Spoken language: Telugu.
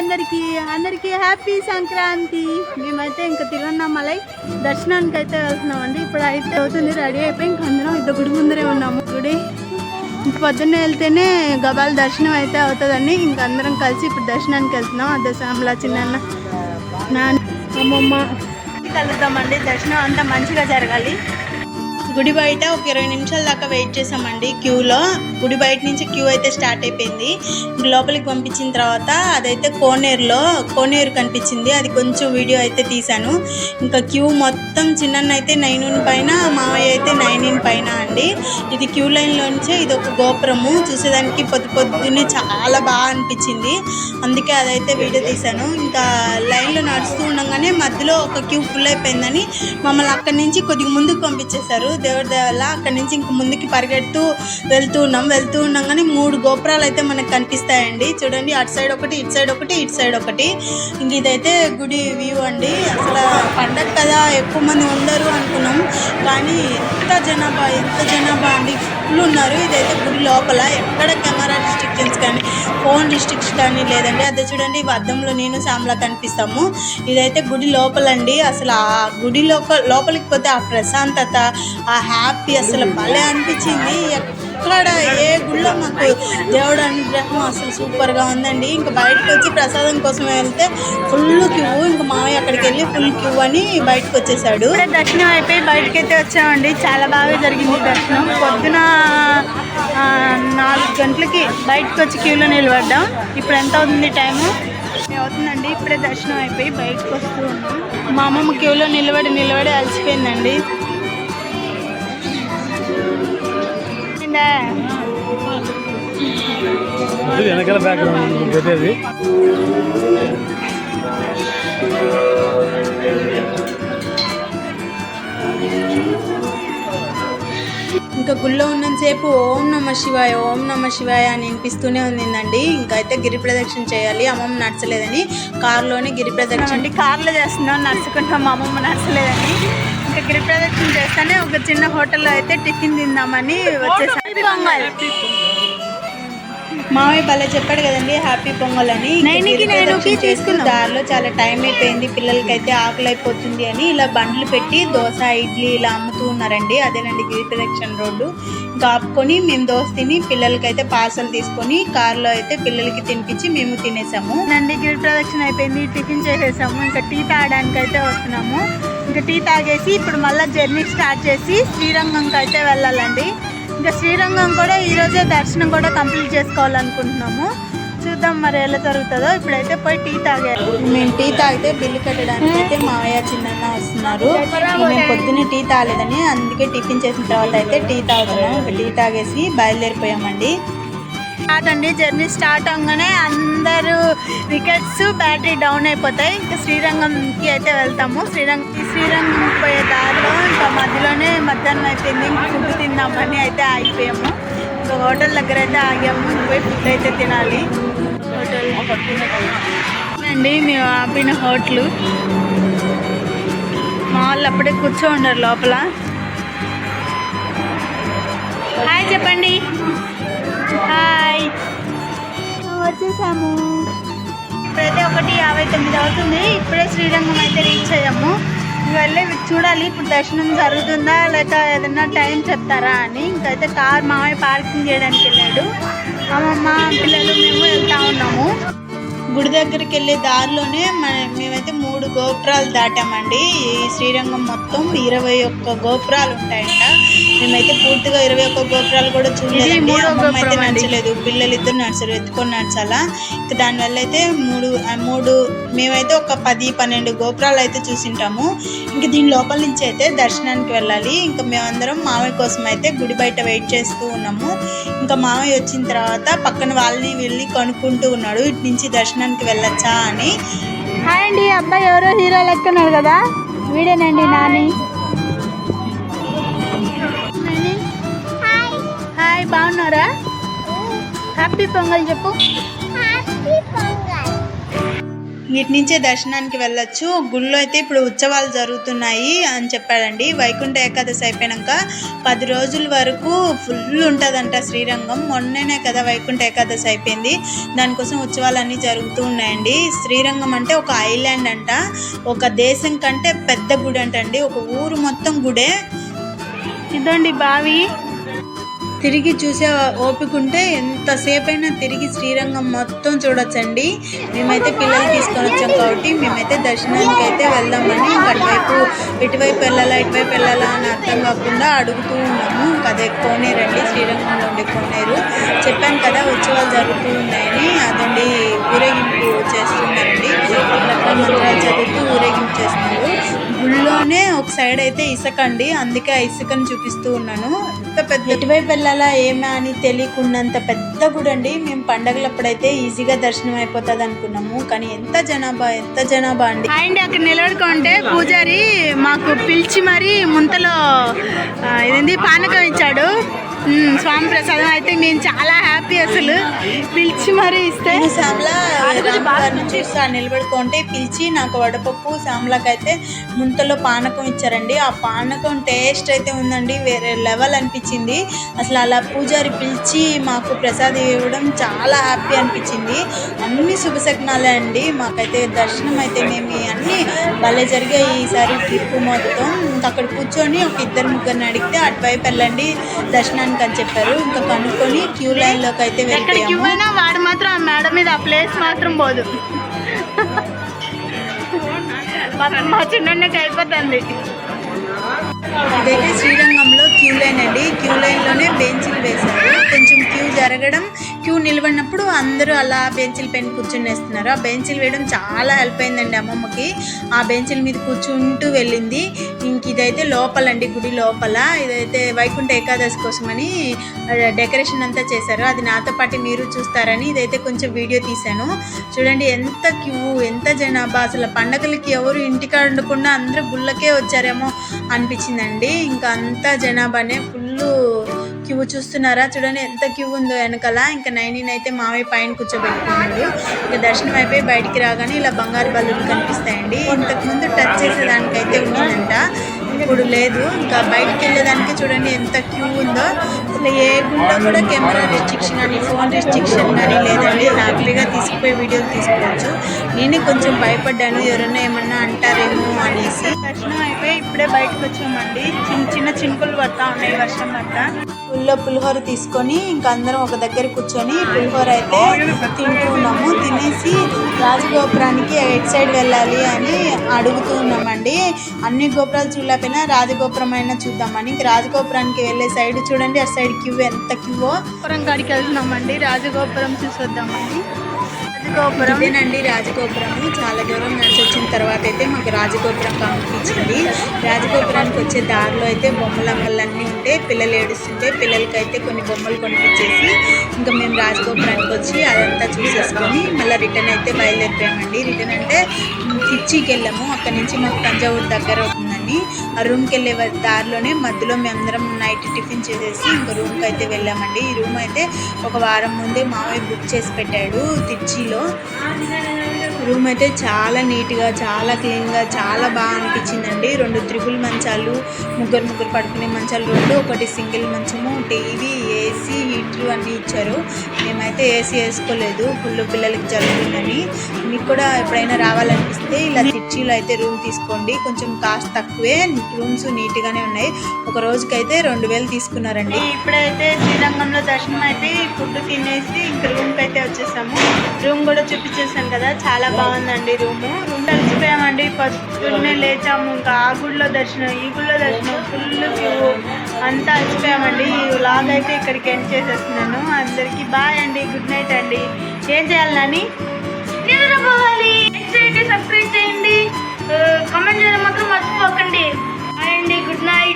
అందరికీ అందరికీ హ్యాపీ సంక్రాంతి. మేమైతే ఇంకా తిరువన్నామలై దర్శనానికి అయితే వెళ్తున్నామండి. ఇప్పుడు అయితే అవుతుంది రెడీ అయిపోయి ఇంక అందరం ఇద్దరు గుడి ముందరే ఉన్నాము. గుడి ఇంక పొద్దున్నే వెళ్తేనే గబాల దర్శనం అయితే అవుతుందండి. ఇంక అందరం కలిసి ఇప్పుడు దర్శనానికి వెళ్తున్నాం. అదే శ్యామల చిన్న నాన్న అమ్మమ్మ. కలుద్దామండి. దర్శనం అంతా మంచిగా జరగాలి. గుడి బయట ఒక ఇరవై నిమిషాల దాకా వెయిట్ చేసామండి క్యూలో. గుడి బయట నుంచి క్యూ అయితే స్టార్ట్ అయిపోయింది. లోపలికి పంపించిన తర్వాత అదైతే కోనేరులో కోనేరు కనిపించింది. అది కొంచెం వీడియో అయితే తీశాను. ఇంకా క్యూ మొత్తం చిన్న అయితే నైన్ పైన మావయ్య అయితే నైన్ పైన అండి. ఇది క్యూ లైన్లోంచే ఇది ఒక గోపురము. చూసేదానికి పొద్దు పొద్దున్నే చాలా బాగా అనిపించింది. అందుకే అదైతే వీడియో తీశాను. ఇంకా లైన్లో నడుస్తూ ఉండగానే మధ్యలో ఒక క్యూ ఫుల్ అయిపోయిందని మమ్మల్ని అక్కడి నుంచి కొద్దిగా ముందుకు పంపించేశారు. దేవుడి దేవల్ల అక్కడి నుంచి ఇంక ముందుకి పరిగెడుతూ వెళ్తూ ఉన్నాం. వెళ్తూ ఉండగానే మూడు గోపురాలు అయితే మనకు కనిపిస్తాయండి. చూడండి అటు సైడ్ ఒకటి ఇటు సైడ్ ఒకటి ఇటు సైడ్ ఒకటి. ఇంక ఇదైతే గుడి వ్యూ అండి. అసలు పండగ కదా ఎక్కువ మంది ఉండరు అనుకున్నాం. కానీ ఎంత జనాభా ఎంత జనాభా అండి. ఫుల్ ఉన్నారు. ఇదైతే గుడి లోపల. ఎక్కడ కెమెరా రిస్ట్రిక్షన్స్ కానీ ఫోన్ రిస్ట్రిక్షన్ కానీ లేదండి. అదే చూడండి అద్దంలో నేను శ్యామ్లా కనిపిస్తాము. ఇదైతే గుడి లోపలండి. అసలు ఆ గుడి లోపల లోపలికి పోతే ఆ ప్రశాంతత ఆ హ్యాపీ అసలు భలే అనిపించింది. ఎక్కడ ఏ గుళ్ళో మాకు దేవుడు అనుగ్రహం అసలు సూపర్గా ఉందండి. ఇంకా బయటకు వచ్చి ప్రసాదం కోసం వెళ్తే ఫుల్ క్యూ ఇంకా మామయ్య అక్కడికి వెళ్ళి ఫుల్ క్యూ అని బయటకు వచ్చేసాడు. దర్శనం అయిపోయి బయటకి అయితే వచ్చామండి. చాలా బాగా జరిగింది దర్శనం. పొద్దున నాలుగు గంటలకి బయటకు వచ్చి క్యూలో నిలబడ్డాం. ఇప్పుడు ఎంత అవుతుంది టైము? అవుతుందండి? ఇప్పుడే దర్శనం అయిపోయి బయటకు వస్తూ ఉన్నాం. మా అమ్మమ్మ క్యూలో నిలబడి నిలబడి అలసిపోయిందండి. ఇది వెనకాల బ్యాక్గ్రౌండ్ పెట్టేది. ఇంకా గుళ్ళో ఉన్నంతసేపు ఓం నమ శివాయ ఓం నమ శివాయ అని వినిపిస్తూనే ఉండిందండి ఇంకా అయితే గిరి ప్రదక్షిణ చేయాలి అమ్మమ్మ నడచలేదని. కారులోనే గిరి ప్రదక్షిణ. అండి కార్లో చేస్తున్నాం నడుచుకుంటాం మా అమ్మమ్మ నడచలేదని. చేస్తానే ఒక చిన్న హోటల్లో అయితే టిఫిన్ తిందామని వచ్చేసాను. పొంగల్ మామయ్య భలే చెప్పాడు కదండి హ్యాపీ పొంగల్ అని. దారిలో చాలా టైం అయిపోయింది. పిల్లలకైతే ఆకలి అయిపోతుంది అని ఇలా బండ్లు పెట్టి దోశ ఇడ్లీ ఇలా అమ్ముతూ ఉన్నారండి. అదేనండి గిరి ప్రదక్షిణ రోడ్డు. ఇంకా ఆపుకొని మేము దోశ తిని పిల్లలకైతే పార్సల్ తీసుకొని కార్లో అయితే పిల్లలకి తినిపించి మేము తినేసాము. నండి గిరి ప్రదక్షిణ అయిపోయింది. టిఫిన్ చేసేసాము. ఇంకా టీ తాగడానికి అయితే వస్తున్నాము. ఇంకా టీ తాగేసి ఇప్పుడు మళ్ళీ జర్నీ స్టార్ట్ చేసి శ్రీరంగంకి అయితే వెళ్ళాలండి. ఇంకా శ్రీరంగం కూడా ఈరోజే దర్శనం కూడా కంప్లీట్ చేసుకోవాలనుకుంటున్నాము. చూద్దాం మరి ఎలా జరుగుతుందో. ఇప్పుడైతే పోయి టీ తాగారు మేము టీ తాగితే బిల్లు కట్టడానికి అయితే మావయ్య చిన్న వస్తున్నారు. మేము పొద్దున్నే టీ తాగలేదని అందుకే టిఫిన్ చేసిన తర్వాత అయితే టీ తాగుతున్నాం. టీ తాగేసి బయలుదేరిపోయామండి. స్టార్ట్ అండి. జర్నీ స్టార్ట్ అవగానే అందరూ వికెట్స్ బ్యాటరీ డౌన్ అయిపోతాయి. ఇంకా శ్రీరంగంకి అయితే వెళ్తాము. శ్రీరంగం శ్రీరంగం పోయే దారిలో ఇంకా మధ్యలోనే మధ్యాహ్నం అయిపోయింది. ఇంకా ఫుడ్ తిందామని అయితే ఆగిపోయాము. ఇంకా హోటల్ దగ్గర అయితే ఆగాము. పోయి ఫుడ్ అయితే తినాలి. హోటల్. అండి మేము ఆపిన హోటల్. మా వాళ్ళు అప్పుడే కూర్చో ఉండరు లోపల. హాయ్ చెప్పండి. హాయ్. వచ్చేసాము. ఇప్పుడైతే ఒకటి యాభై తొమ్మిది అవుతుంది. ఇప్పుడే శ్రీరంగం అయితే రీచ్ అయ్యాము. వెళ్ళి చూడాలి. ఇప్పుడు దర్శనం జరుగుతుందా లేక ఏదైనా టైం చెప్తారా అని. ఇంకైతే కార్ మామయ్య పార్కింగ్ చేయడానికి వెళ్ళాడు. అమ్మమ్మ పిల్లలు మేము వెళ్తా ఉన్నాము. గుడి దగ్గరికి వెళ్ళే దారిలోనే మన మేమైతే మూడు గోపురాలు దాటామండి. ఈ శ్రీరంగం మొత్తం ఇరవై ఒక్క గోపురాలు ఉంటాయంట. మేమైతే పూర్తిగా ఇరవై ఒక్క గోపురాలు కూడా చూడలేదండి మూడో అమ్మమ్మ అయితే. నచ్చలేదు. పిల్లలు ఇద్దరు నడిచారు ఎత్తుకొని నడచాలా ఇంకా దానివల్ల అయితే మూడు మూడు మేమైతే ఒక పది పన్నెండు గోపురాలు అయితే చూసింటాము. ఇంక దీని లోపల నుంచి అయితే దర్శనానికి వెళ్ళాలి. ఇంకా మేమందరం మామయ్య కోసం అయితే గుడి బయట వెయిట్ చేస్తూ ఉన్నాము. ఇంకా మామయ్య వచ్చిన తర్వాత పక్కన వాళ్ళని వెళ్ళి కనుక్కుంటూ ఉన్నాడు. ఇటు నుంచి దర్శనానికి వెళ్ళొచ్చా అని. హాయ్ అండి అబ్బాయి ఎవరో హీరో లెక్కన్నాడు కదా? వీడేనండి నాని. హాయ్ బాగున్నారా? హ్యాపీ పొంగల్ చెప్పు. ఇటు నుంచే దర్శనానికి వెళ్ళొచ్చు. గుళ్ళో అయితే ఇప్పుడు ఉత్సవాలు జరుగుతున్నాయి అని చెప్పాడండి. వైకుంఠ ఏకాదశి అయిపోయాక పది రోజుల వరకు ఫుల్ ఉంటుందంట శ్రీరంగం. మొన్ననే కదా వైకుంఠ ఏకాదశి అయిపోయింది. దానికోసం ఉత్సవాలన్నీ జరుగుతూ ఉన్నాయండి. శ్రీరంగం అంటే ఒక ఐలాండ్ అంట. ఒక దేశం కంటే పెద్ద గుడి అంటండి ఒక ఊరు మొత్తం గుడే. ఇదండి బావి. తిరిగి చూసే ఓపికంటే ఎంతసేపైనా ఎంతసేపు అయినా తిరిగి శ్రీరంగం మొత్తం చూడొచ్చండి. మేమైతే పిల్లలు తీసుకొని వచ్చాం కాబట్టి మేమైతే దర్శనానికి అయితే వెళ్దామని అటువైపు ఇటువైపు వెళ్ళాలా ఇటువైపు వెళ్ళాలా అని అర్థం కాకుండా అడుగుతూ ఉన్నాము. అదే కోనేరండి శ్రీరంగంలో ఉండే కోనేరు. చెప్పాను కదా ఉత్సవాలు జరుగుతూ ఉన్నాయని. అదండి ఊరేగింపు చేస్తున్నారండి అక్కడక్కడ మంత్రాలు చదువుతూ ఊరేగింపు చేస్తున్నారు. గుళ్ళోనే ఒక సైడ్ అయితే ఇసుక అండి. అందుకే ఆ ఇసుకని చూపిస్తూ ఉన్నాను. ఎంత పెద్ద ఎటువైపు వెళ్ళాలా ఏమా అని తెలియకున్నంత పెద్ద గుడి అండి. మేము పండగలప్పుడైతే ఈజీగా దర్శనం అయిపోతుంది అనుకున్నాము. కానీ ఎంత జనాభా ఎంత జనాభా అండి. అండ్ అక్కడ నిలబడుకుంటే పూజారి మాకు పిలిచి మరి ముంతలో ఇదేంది? పానకం ఇచ్చాడు. స్వామి ప్రసాదం అయితే మేము చాలా హ్యాపీ అసలు. పిలిచి మరి ఇస్తే. శ్యామల రామగారిని చూసి ఆ నిలబడుకుంటే పిలిచి నాకు వడపప్పు శ్యామలకి అయితే ముంతలో పానకం ఇచ్చారండి. ఆ పానకం టేస్ట్ అయితే ఉందండి వేరే లెవెల్ అనిపించింది. అసలు అలా పూజారి పిలిచి మాకు ప్రసాదం ఇవ్వడం చాలా హ్యాపీ అనిపించింది. అన్ని శుభశకునాలే అండి. మాకైతే దర్శనం అయితే మేము అన్ని భలే జరిగాయి ఈసారి ట్రిప్ మొత్తం. అక్కడ కూర్చొని ఒక ఇద్దరు ముగ్గురిని అడిగితే అటువైపు వెళ్ళండి దర్శనానికి అని చెప్పారు. ఇంకా కనుక్కొని క్యూ లైన్లోకి అయితే వెళ్ళిపోయాము. వాడు మాత్రం ఆ మేడ మీద ఆ ప్లేస్ మాత్రం పోదు. మా చిన్నకి అయిపోతుంది ఇదైతే శ్రీరంగంలో క్యూ లైన్ అండి. క్యూ లైన్లోనే బెంచీలు వేశారు. కొంచెం క్యూ జరగడం క్యూ నిలబడినప్పుడు అందరూ అలా బెంచీల పైన కూర్చుని వేస్తున్నారు. ఆ బెంచీలు వేయడం చాలా హెల్ప్ అయిందండి అమ్మమ్మకి. ఆ బెంచీల మీద కూర్చుంటూ వెళ్ళింది. ఇంక ఇదైతే లోపలండి గుడి లోపల. ఇదైతే వైకుంఠ ఏకాదశి కోసమని డెకరేషన్ అంతా చేశారు. అది నాతో పాటు మీరు చూస్తారని ఇదైతే కొంచెం వీడియో తీశాను. చూడండి ఎంత క్యూ ఎంత జనాభా. అసలు పండగలకి ఎవరు ఇంటికాడ ఉండకుండా అందరూ గుళ్ళకే వచ్చారేమో అనిపించిందండి. ఇంకా అంతా జనాభానే ఫుల్ క్యూ చూస్తున్నారా? చూడండి ఎంత క్యూ ఉందో వెనకాల. ఇంకా నైన్టీన్ అయితే మామయ్య పైన కూర్చోబెట్టుకున్నాడు ఇంకా దర్శనం అయిపోయి బయటికి రాగానే ఇలా బంగారు బల్లులు కనిపిస్తాయండి. ఇంతకుముందు టచ్ చేసేదానికైతే ఉన్నాయి ఇప్పుడు లేదు. ఇంకా బయటకు వెళ్ళేదానికి చూడండి ఎంత క్యూ ఉందో. అసలు ఏ గుండా కూడా కెమెరా రిస్ట్రిక్షన్ అని ఫోన్ రిస్ట్రిక్షన్ కానీ లేదండి. హ్యాపీగా తీసుకుపోయి వీడియోలు తీసుకోవచ్చు. నేనే కొంచెం భయపడ్డాను. ఎవరైనా ఏమన్నా అంటారేమో అనేసి. దర్శనం అయిపోయి ఇప్పుడే బయటకు వచ్చామండి. చిన్న చిన్న చినుకులు పడతా ఉన్నాయి వర్షం పడతా ఊళ్ళో పులిహోర తీసుకొని ఇంకా అందరం ఒక దగ్గర కూర్చొని పులిహోర అయితే తింటూ ఉన్నాము తినేసి రాజగోపురానికి ఎయిట్ సైడ్ వెళ్ళాలి అని అడుగుతూ ఉన్నామండి. అన్ని గోపురాలు చూడలేకపోయినా రాజగోపురం అయినా చూద్దామని ఇంక రాజగోపురానికి వెళ్ళే సైడ్ చూడండి ఆ సైడ్ క్యూ ఎంత క్యూ? గోపురం కాడికి వెళ్తున్నామండి. రాజగోపురం చూసి వద్దామండి రాజగోపురం ఇదేనండి రాజగోపురము చాలా దూరం నడిచి వచ్చిన తర్వాత అయితే మాకు రాజగోపురం కనిపించింది. రాజగోపురానికి వచ్చే దారిలో అయితే బొమ్మల అంగళ్ళన్నీ ఉంటే పిల్లలు ఏడుస్తుంటే పిల్లలకి అయితే కొన్ని బొమ్మలు కొనిపించేసి ఇంకా మేము రాజగోపురానికి వచ్చి అదంతా చూసేసుకొని మళ్ళీ రిటర్న్ అయితే బయలుదేరిపోయామండి. రిటర్న్ అంటే తిచ్చికి వెళ్ళాము. అక్కడ నుంచి మాకు తంజావూరు దగ్గర అవుతుందని ఆ రూమ్కి వెళ్ళే దారిలోనే మధ్యలో మేమందరం నైట్ టిఫిన్ చేసేసి ఇంకా రూమ్కి అయితే వెళ్ళామండి. ఈ రూమ్ అయితే ఒక వారం ముందే మామయ్య బుక్ చేసి పెట్టాడు తిచ్చిలో రూమ్ అయితే చాలా నీట్గా చాలా క్లీన్గా చాలా బాగా అనిపించిందండి. రెండు త్రిపుల్ మంచాలు ముగ్గురు ముగ్గురు పడుకునే మంచాలు రెండు ఒకటి సింగిల్ మంచము టీవీ ఏసీ హీటర్లు అన్నీ ఇచ్చారు. మేమైతే ఏసీ వేసుకోలేదు ఫుల్ పిల్లలకి జరుగుతుందని. మీకు కూడా ఎప్పుడైనా రావాలనిపిస్తే ఇలా తిచ్చిలో అయితే రూమ్ తీసుకోండి. కొంచెం కాస్ట్ తక్కువే రూమ్స్ నీట్గానే ఉన్నాయి. ఒక రోజుకైతే రెండు వేలు తీసుకున్నారండి. ఇప్పుడైతే శ్రీరంగంలో దర్శనం అయితే ఫుడ్ తినేసి ఇంక రూమ్కి అయితే వచ్చేసాము. రూమ్ కూడా చూపించేసాం కదా చాలా బాగుందండి రూము. రూమ్ ఫస్ట్ పొద్దున్నే లేచాము. ఇంకా ఆ గుడిలో దర్శనం ఈ గుడిలో దర్శనం ఫుల్ క్యూ అంతా అలసిపోయామండి. ఈ లాగ్ అయితే ఇక్కడికి ఎండ్ చేసేస్తున్నాను. అందరికి బాయ్ అండి. గుడ్ నైట్ అండి. ఏం చేయాలి నాని? నిద్రపోవాలి సబ్స్క్రైబ్ చేయండి. కామెంట్ చేయడం మాత్రం మర్చిపోకండి. బాయ్ అండి. Good night